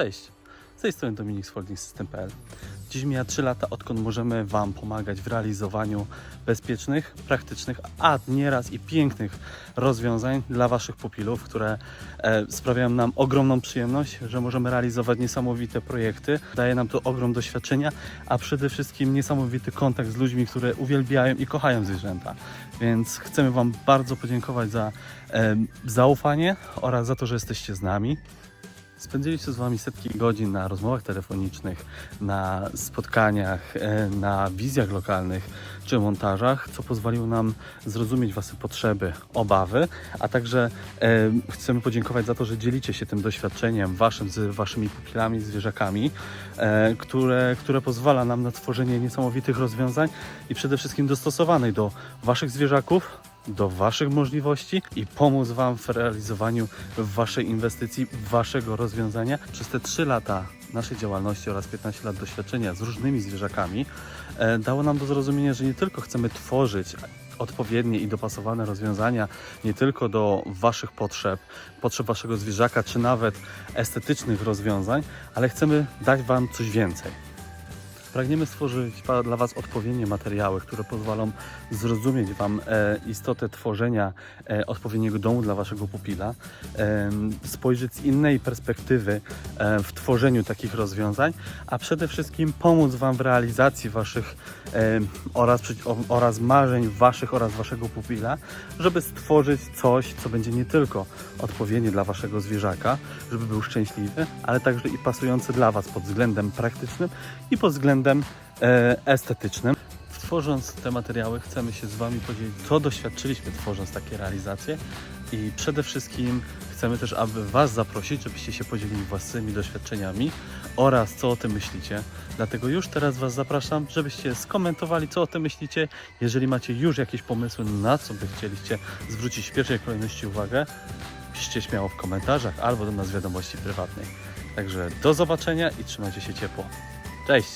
Cześć, z tej strony Dominik z holding.system.pl. Dziś mija 3 lata, odkąd możemy Wam pomagać w realizowaniu bezpiecznych, praktycznych, a nieraz i pięknych rozwiązań dla Waszych pupilów, które e, sprawiają nam ogromną przyjemność, że możemy realizować niesamowite projekty. Daje nam to ogrom doświadczenia, a przede wszystkim niesamowity kontakt z ludźmi, które uwielbiają i kochają zwierzęta. Więc chcemy Wam bardzo podziękować za e, zaufanie oraz za to, że jesteście z nami. Spędziliście z Wami setki godzin na rozmowach telefonicznych, na spotkaniach, e, na wizjach lokalnych czy montażach, co pozwoliło nam zrozumieć Wasze potrzeby, obawy, a także e, chcemy podziękować za to, że dzielicie się tym doświadczeniem Waszym z Waszymi pupilami, zwierzakami, e, które, które pozwala nam na tworzenie niesamowitych rozwiązań i przede wszystkim dostosowanych do Waszych zwierzaków, do Waszych możliwości i pomóc Wam w realizowaniu Waszej inwestycji, Waszego rozwiązania. Przez te 3 lata naszej działalności oraz 15 lat doświadczenia z różnymi zwierzakami e, dało nam do zrozumienia, że nie tylko chcemy tworzyć odpowiednie i dopasowane rozwiązania nie tylko do Waszych potrzeb, potrzeb Waszego zwierzaka, czy nawet estetycznych rozwiązań, ale chcemy dać Wam coś więcej. Pragniemy stworzyć dla Was odpowiednie materiały, które pozwolą zrozumieć Wam e, istotę tworzenia e, odpowiedniego domu dla Waszego pupila, e, spojrzeć z innej perspektywy w tworzeniu takich rozwiązań, a przede wszystkim pomóc Wam w realizacji Waszych oraz, oraz marzeń Waszych oraz Waszego pupila, żeby stworzyć coś, co będzie nie tylko odpowiednie dla Waszego zwierzaka, żeby był szczęśliwy, ale także i pasujący dla Was pod względem praktycznym i pod względem e, estetycznym. Tworząc te materiały, chcemy się z Wami podzielić, co doświadczyliśmy tworząc takie realizacje i przede wszystkim chcemy też, aby Was zaprosić, żebyście się podzielili własnymi doświadczeniami oraz co o tym myślicie. Dlatego już teraz Was zapraszam, żebyście skomentowali, co o tym myślicie. Jeżeli macie już jakieś pomysły, na co by chcieliście zwrócić w pierwszej kolejności uwagę, piszcie śmiało w komentarzach albo do nas w wiadomości prywatnej. Także do zobaczenia i trzymajcie się ciepło. Cześć!